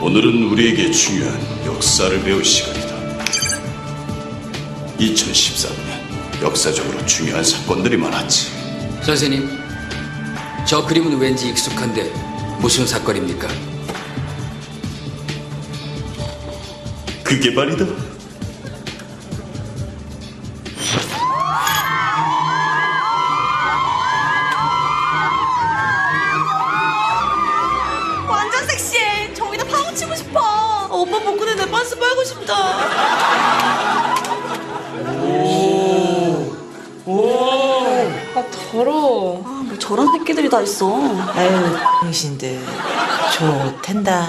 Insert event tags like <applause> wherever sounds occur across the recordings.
오늘은 우리에게 중요한 역사를 배울 시간이다. 2013년 역사적으로 중요한 사건들이 많았지. 선생님, 저 그림은 왠지 익숙한데 무슨 사건입니까? 그게 말이다. 오빠 복근에 내 반스 빨고 싶다. 아 더러워. 아, 뭐 저런 새끼들이 다 있어. 아유, 당신들 좋텐다.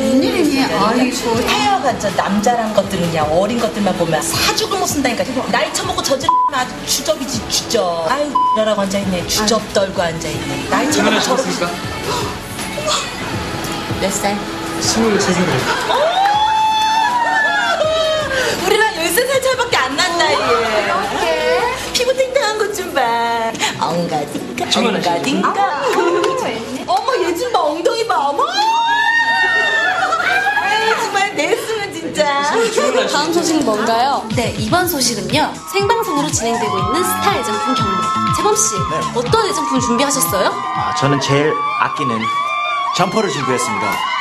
웬일이니? 아이고. 저 남자란 것들은 그냥 어린 것들만 보면 사죽을 못 쓴다니까. 나이 처먹고 저질 아주 주접이지 주접. 아유, 이러라고 앉아있네. 주접 떨고 앉아있네. 나이 처먹고 저렇게. <gasps> 몇 살? <laughs> 우리랑 13살 차이밖에 안 난다, 얘. 피부 탱탱한 것 좀 봐. 엉가딩가, 엉가딩가. 어머, 얘 좀 봐. 엉덩이 봐. 어머. 아유, 정말 냈으면 진짜. 다음 소식 뭔가요? 네, 이번 소식은요. 생방송으로 진행되고 있는 스타 애정품 경매. 재범 씨, 어떤 애정품 준비하셨어요? 아, 저는 제일 아끼는 점퍼를 준비했습니다.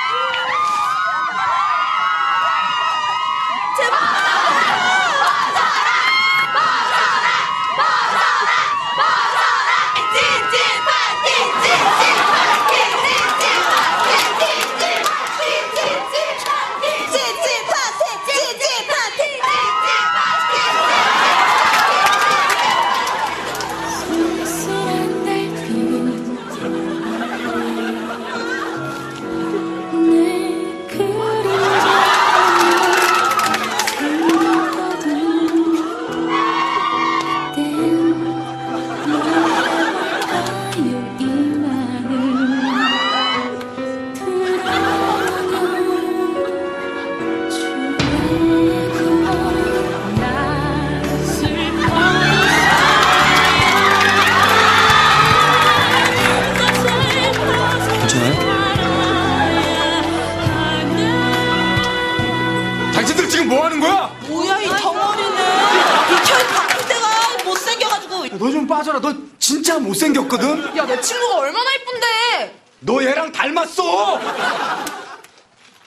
너 좀 빠져라. 너 진짜 못생겼거든? 야 내 친구가 얼마나 이쁜데? 너 얘랑 닮았어!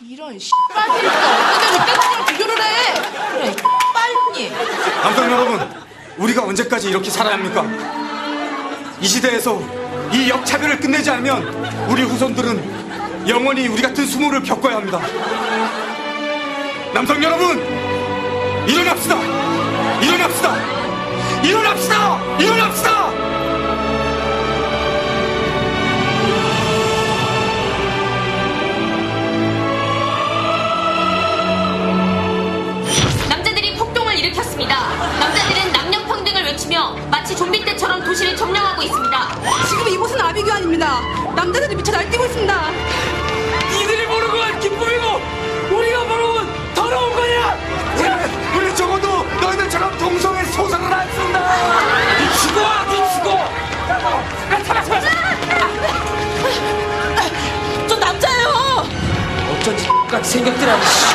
이런 씨발이니까 어떤 애를 땡땡이랑 비교를 해? 그래 빨리. 남성 여러분, 우리가 언제까지 이렇게 살아야 합니까? 이 시대에서 이 역차별을 끝내지 않으면 우리 후손들은 영원히 우리 같은 수모를 겪어야 합니다. 남성 여러분, 일어납시다! 일어납시다! 일어납시다! 일어납시다! 남자들이 폭동을 일으켰습니다. 남자들은 남녀 평등을 외치며 마치 좀비 때처럼 도시를 점령하고 있습니다. 지금 이곳은 아비규환입니다. 남자들이 미쳐 날뛰고 있습니다. 신고할 거야.